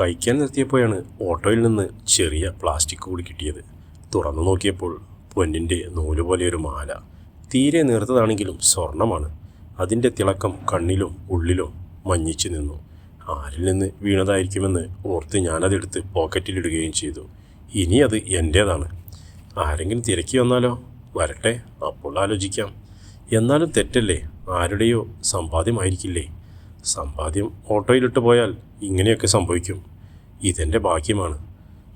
കഴിക്കാൻ നിർത്തിയപ്പോഴാണ് ഓട്ടോയിൽ നിന്ന് ചെറിയ പ്ലാസ്റ്റിക് കൂടി കിട്ടിയത്. തുറന്നു നോക്കിയപ്പോൾ പൊന്നിന്റെ നൂൽ പോലെ ഒരു മാല. തീരെ നേർത്തതാണെങ്കിലും സ്വർണമാണ്. അതിന്റെ തിളക്കം കണ്ണിലും ഉള്ളിലും മഞ്ഞിച്ചു നിന്നു. ആരിൽ നിന്ന് വീണതായിരിക്കുമെന്ന് ഓർത്ത് ഞാനതെടുത്ത് പോക്കറ്റിലിടുകയും ചെയ്തു. ഇനി അത് എന്റേതാണ്. ആരെങ്കിലും തിരക്കി വന്നാലോ? വരട്ടെ അപ്പോൾ ആലോചിക്കാം. എന്നാലും തെറ്റല്ലേ? ആരുടെയോ സമ്പാദ്യമായിരിക്കില്ലേ സമ്പാദ്യം ഓട്ടോയിലിട്ട് പോയാൽ ഇങ്ങനെയൊക്കെ സംഭവിക്കും. ഇതെന്റെ ഭാഗ്യമാണ്.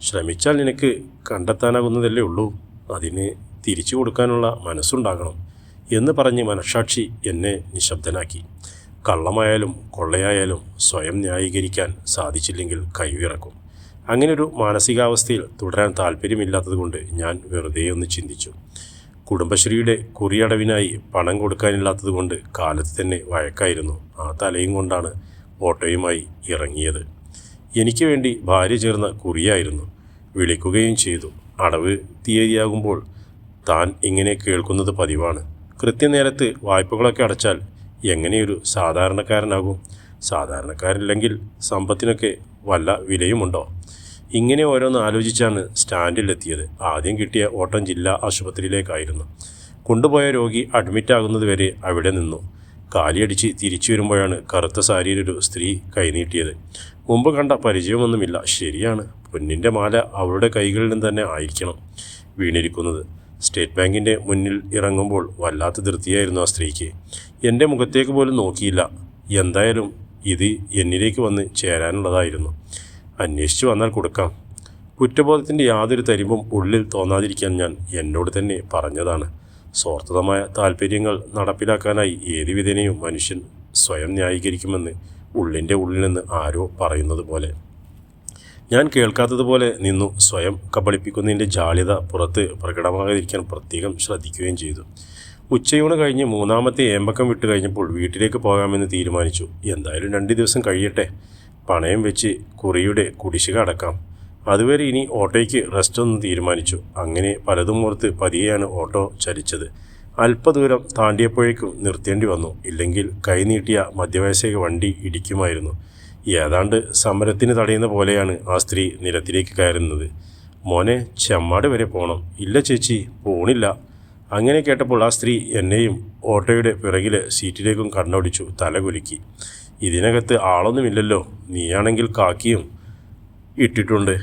ശ്രമിച്ചാൽ നിനക്ക് കണ്ടെത്താനാകുന്നതല്ലേ ഉള്ളൂ. അതിന് തിരിച്ചു കൊടുക്കാനുള്ള മനസ്സുണ്ടാകണം എന്ന് പറഞ്ഞ് മനഃസാക്ഷി എന്നെ നിശബ്ദനാക്കി. കള്ളമായാലും കൊള്ളയായാലും സ്വയം ന്യായീകരിക്കാൻ സാധിച്ചില്ലെങ്കിൽ കൈവിറക്കും. അങ്ങനൊരു മാനസികാവസ്ഥയിൽ തുടരാൻ താല്പര്യമില്ലാത്തതുകൊണ്ട് ഞാൻ വെറുതെ ഒന്ന് ചിന്തിച്ചു. കുടുംബശ്രീയുടെ കുറിയടവിനായി പണം കൊടുക്കാനില്ലാത്തതുകൊണ്ട് കാലത്ത് തന്നെ വഴക്കായിരുന്നു. ആ തലയും കൊണ്ടാണ് ഓട്ടോയുമായി ഇറങ്ങിയത്. എനിക്ക് വേണ്ടി ഭാര്യ ചേർന്ന കുറിയായിരുന്നു. വിളിക്കുകയും ചെയ്തു. അടവ് തീയതിയാകുമ്പോൾ താൻ ഇങ്ങനെ കേൾക്കുന്നത് പതിവാണ്. കൃത്യനേരത്ത് വായ്പകളൊക്കെ അടച്ചാൽ എങ്ങനെയൊരു സാധാരണക്കാരനാകും? സാധാരണക്കാരില്ലെങ്കിൽ സമ്പത്തിനൊക്കെ വല്ല വിലയുമുണ്ടോ? ഇങ്ങനെ ഓരോന്ന് ആലോചിച്ചാണ് സ്റ്റാൻഡിലെത്തിയത്. ആദ്യം കിട്ടിയ ഓട്ടം ജില്ലാ ആശുപത്രിയിലേക്കായിരുന്നു. കൊണ്ടുപോയ രോഗി അഡ്മിറ്റ് ആകുന്നത് വരെ അവിടെ നിന്നു. കാലിയടിച്ച് തിരിച്ചു വരുമ്പോഴാണ് കറുത്ത സാരിയിലൊരു സ്ത്രീ കൈനീട്ടിയത് മുമ്പ് കണ്ട പരിചയമൊന്നുമില്ല. ശരിയാണ്. പൊന്നിന്റെ മാല അവളുടെ കൈകളിൽ നിന്ന് തന്നെ ആയിരിക്കണം വീണിരിക്കുന്നത്. സ്റ്റേറ്റ് ബാങ്കിന്റെ മുന്നിൽ ഇറങ്ങുമ്പോൾ വല്ലാത്ത ധൃതിയായിരുന്നു ആ സ്ത്രീക്ക്. എന്റെ മുഖത്തേക്ക് പോലും നോക്കിയില്ല. എന്തായാലും ഇത് എന്നിലേക്ക് വന്ന് ചേരാനുള്ളതായിരുന്നു. അന്വേഷിച്ചു വന്നാൽ കൊടുക്കാം. കുറ്റബോധത്തിന്റെ യാതൊരു തരിമ്പും ഉള്ളിൽ തോന്നാതിരിക്കാൻ ഞാൻ എന്നോട് തന്നെ പറഞ്ഞതാണ്. സ്വാർത്ഥതമായ താല്പര്യങ്ങൾ നടപ്പിലാക്കാനായി ഏത് വിധേനയും മനുഷ്യൻ സ്വയം ന്യായീകരിക്കുമെന്ന് ഉള്ളിന്റെ ഉള്ളിൽ നിന്ന് ആരോ പറയുന്നത് പോലെ. ഞാൻ കേൾക്കാത്തതുപോലെ നിന്നു സ്വയം കബളിപ്പിക്കുന്നതിന്റെ ജാള്യത പുറത്ത് പ്രകടമാകാതിരിക്കാൻ പ്രത്യേകം ശ്രദ്ധിക്കുകയും ചെയ്തു. ഉച്ചയൂണ് കഴിഞ്ഞ് മൂന്നാമത്തെ ഏമ്പക്കം വിട്ട് കഴിഞ്ഞപ്പോൾ വീട്ടിലേക്ക് പോകാമെന്ന് തീരുമാനിച്ചു. എന്തായാലും രണ്ട് ദിവസം കഴിയട്ടെ. പണയം വെച്ച് കുറിയുടെ കുടിശ്ശിക അടക്കാം. അതുവരെ ഇനി ഓട്ടോയ്ക്ക് റെസ്റ്റ് ഒന്ന് തീരുമാനിച്ചു. അങ്ങനെ പലതും ഓർത്ത് പതിയെയാണ് ഓട്ടോ ചലിച്ചത് അല്പദൂരം താണ്ടിയപ്പോഴേക്കും നിർത്തേണ്ടി വന്നു. ഇല്ലെങ്കിൽ കൈനീട്ടിയ മധ്യവയസ്ക വണ്ടി ഇടിക്കുമായിരുന്നു. ഏതാണ്ട് സമരത്തിന് തടയുന്ന പോലെയാണ് ആ സ്ത്രീ നിരത്തിലേക്ക് കയറുന്നത്. മോനെ ചെമ്മാട് വരെ പോകണം ഇല്ല ചേച്ചി പോണില്ല. അങ്ങനെ കേട്ടപ്പോൾ ആ സ്ത്രീ എന്നെയും ഓട്ടോയുടെ പിറകിലെ സീറ്റിലേക്കും കണ്ണോടിച്ചു തലകുലുക്കി. ഇതിനകത്ത് ആളൊന്നുമില്ലല്ലോ. നീയാണെങ്കിൽ കാക്കിയും ഇട്ടിട്ടുണ്ട്.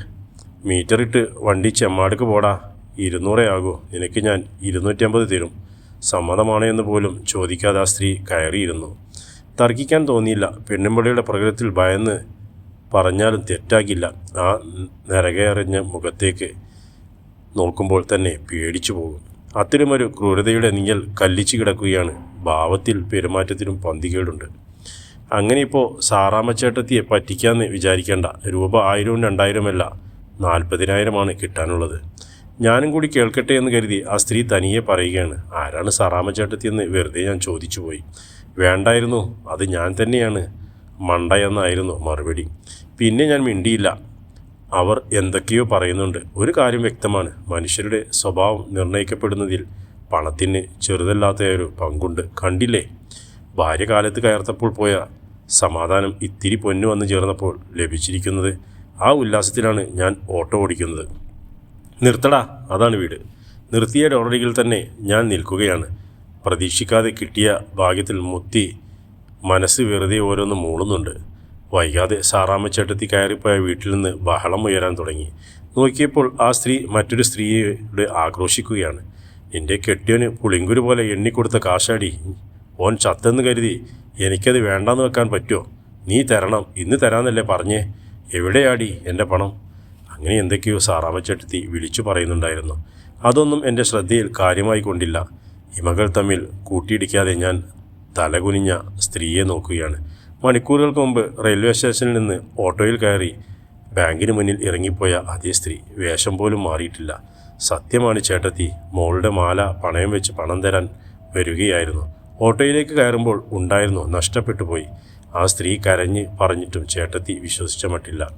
മീറ്റർ ഇട്ട് വണ്ടി ചെമ്മാടുക്ക് പോടാ. ഇരുന്നൂറേ ആകൂ. നിനക്ക് ഞാൻ ഇരുന്നൂറ്റമ്പത് തരും. സമ്മതമാണോ എന്ന് പോലും ചോദിക്കാതെ ആ സ്ത്രീ കയറിയിരുന്നു. തർക്കിക്കാൻ തോന്നിയില്ല. പെണ്ണുമ്പിളിയുടെ പ്രകൃതത്തിൽ ഭയന്ന് പറഞ്ഞാലും തെറ്റാകില്ല. ആ നിരകയറിഞ്ഞ മുഖത്തേക്ക് നോക്കുമ്പോൾ തന്നെ പേടിച്ചു പോകും. അത്തരമൊരു ക്രൂരതയുടെ നീയൽ കല്ലിച്ചു കിടക്കുകയാണ്. ഭാവത്തിൽ പെരുമാറ്റത്തിനും പന്തികേടുണ്ട്. അങ്ങനെ ഇപ്പോൾ സാറാമ്മച്ചേട്ടത്തിയെ പറ്റിക്കാന്ന് വിചാരിക്കേണ്ട. രൂപ ആയിരവും രണ്ടായിരമല്ല നാൽപ്പതിനായിരമാണ് കിട്ടാനുള്ളത്. ഞാനും കൂടി കേൾക്കട്ടെ എന്ന് കരുതി ആ സ്ത്രീ തനിയെ പറയുകയാണ്. ആരാണ് സാറാമ്മച്ചേട്ടത്തി എന്ന് വെറുതെ ഞാൻ ചോദിച്ചു പോയി വേണ്ടായിരുന്നു അത് ഞാൻ തന്നെയാണ്. മണ്ട എന്നായിരുന്നു മറുപടി. പിന്നെ ഞാൻ മിണ്ടിയില്ല. അവർ എന്തൊക്കെയോ പറയുന്നുണ്ട്. ഒരു കാര്യം വ്യക്തമാണ്. മനുഷ്യരുടെ സ്വഭാവം നിർണയിക്കപ്പെടുന്നതിൽ പണത്തിന് ചെറുതല്ലാത്ത ഒരു പങ്കുണ്ട്. കണ്ടില്ലേ? ഭാര്യ കാലത്ത് കയർത്തപ്പോൾ പോയ സമാധാനം ഇത്തിരി പൊന്നു വന്ന് ചേർന്നപ്പോൾ ലഭിച്ചിരിക്കുന്നത് ആ ഉല്ലാസത്തിലാണ് ഞാൻ ഓട്ടോ ഓടിക്കുന്നത്. നിർത്തടാ അതാണ് വീട്. നിർത്തിയ ഡോളറിയിൽ തന്നെ ഞാൻ നിൽക്കുകയാണ്. പ്രതീക്ഷിക്കാതെ കിട്ടിയ ഭാഗ്യത്തിൽ മുത്തി മനസ്സ് വെറുതെ ഓരോന്ന് മൂളുന്നുണ്ട്. വൈകാതെ സാറാമ്മച്ചേട്ടത്തി കയറിപ്പോയ വീട്ടിൽ നിന്ന് ബഹളം ഉയരാൻ തുടങ്ങി. നോക്കിയപ്പോൾ ആ സ്ത്രീ മറ്റൊരു സ്ത്രീയോട് ആക്രോശിക്കുകയാണ്. എന്റെ കെട്ടിയന് പുളിങ്കുരു പോലെ എണ്ണിക്കൊടുത്ത കാശാടി. ഓൻ ചത്തെന്ന് കരുതി എനിക്കത് വേണ്ടാന്ന് വെക്കാൻ പറ്റുമോ നീ തരണം. ഇന്ന് തരാമെന്നല്ലേ പറഞ്ഞേ. എവിടെയാടി എന്റെ പണം? അങ്ങനെ എന്തൊക്കെയോ സാറാമച്ചെടുത്തി വിളിച്ചു പറയുന്നുണ്ടായിരുന്നു. അതൊന്നും എന്റെ ശ്രദ്ധയിൽ കാര്യമായി കൊണ്ടില്ല. ഇമകൾ തമ്മിൽ കൂട്ടിയിടിക്കാതെ ഞാൻ തലകുനിഞ്ഞ സ്ത്രീയെ നോക്കുകയാണ്. മണിക്കൂറുകൾക്ക് മുമ്പ് റെയിൽവേ സ്റ്റേഷനിൽ നിന്ന് ഓട്ടോയിൽ കയറി ബാങ്കിന് മുന്നിൽ ഇറങ്ങിപ്പോയ അതേ സ്ത്രീ വേഷം പോലും മാറിയിട്ടില്ല. സത്യമാണ് ചേട്ടത്തി മോളുടെ മാല പണയം വെച്ച് പണം തരാൻ വരികയായിരുന്നു. ഓട്ടോയിലേക്ക് കയറുമ്പോൾ ഉണ്ടായിരുന്നു? നഷ്ടപ്പെട്ടു പോയി ആ സ്ത്രീ കരഞ്ഞ് പറഞ്ഞിട്ടും ചേട്ടത്തി വിശ്വസിച്ച മട്ടില്ല.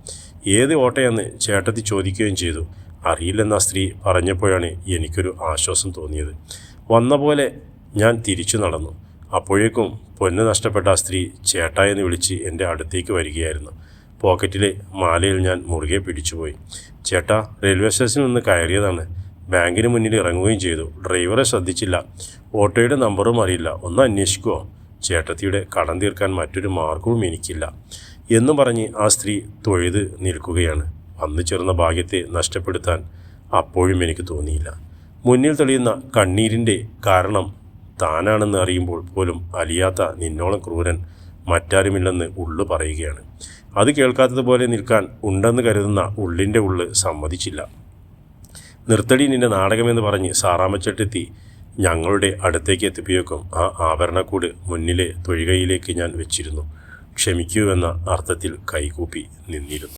ഏത് ഓട്ടയെന്ന് ചേട്ടത്തി ചോദിക്കുകയും ചെയ്തു. അറിയില്ലെന്ന സ്ത്രീ പറഞ്ഞപ്പോഴാണ് എനിക്കൊരു ആശ്വാസം തോന്നിയത്. വന്ന പോലെ ഞാൻ തിരിച്ചു നടന്നു. അപ്പോഴേക്കും പൊന്ന് നഷ്ടപ്പെട്ട ആ സ്ത്രീ ചേട്ടായെന്ന് വിളിച്ച് എന്റെ അടുത്തേക്ക് വരികയായിരുന്നു. പോക്കറ്റിലെ മാലയിൽ ഞാൻ മുറുകെ പിടിച്ചുപോയി. ചേട്ടാ റെയിൽവേ സ്റ്റേഷനിൽ നിന്ന് കയറിയതാണ്. ബാങ്കിന് മുന്നിൽ ഇറങ്ങുകയും ചെയ്തു. ഡ്രൈവറെ ശ്രദ്ധിച്ചില്ല. ഓട്ടോയുടെ നമ്പറും അറിയില്ല. ഒന്ന് അന്വേഷിക്കുമോ ചേട്ടത്തിയുടെ കടം തീർക്കാൻ മറ്റൊരു മാർഗവും എനിക്കില്ല. എന്നും പറഞ്ഞ് ആ സ്ത്രീ തൊഴുത് നിൽക്കുകയാണ്. വന്നു ചേർന്ന ഭാഗ്യത്തെ നഷ്ടപ്പെടുത്താൻ അപ്പോഴും എനിക്ക് തോന്നിയില്ല. മുന്നിൽ തെളിയുന്ന കണ്ണീരിന്റെ കാരണം താനാണെന്ന് അറിയുമ്പോൾ പോലും അലിയാത്ത നിന്നോളം ക്രൂരൻ മറ്റാരുമില്ലെന്ന് ഉള്ളു പറയുകയാണ്. അത് കേൾക്കാത്തതുപോലെ നിൽക്കാൻ ഉണ്ടെന്ന് കരുതുന്ന ഉള്ളിന്റെ ഉള്ള് സമ്മതിച്ചില്ല. നിർത്തടി നിന്റെ നാടകമെന്ന് പറഞ്ഞ് സാറാമ്മച്ചെട്ടെത്തി. ഞങ്ങളുടെ അടുത്തേക്ക് എത്തിപ്പിയേക്കും. ആ ആഭരണക്കൂട് മുന്നിലെ തൊഴുകയിലേക്ക് ഞാൻ വെച്ചിരുന്നു. ക്ഷമിക്കൂ എന്ന അർത്ഥത്തിൽ കൈകൂപ്പി നിന്നിരുന്നു.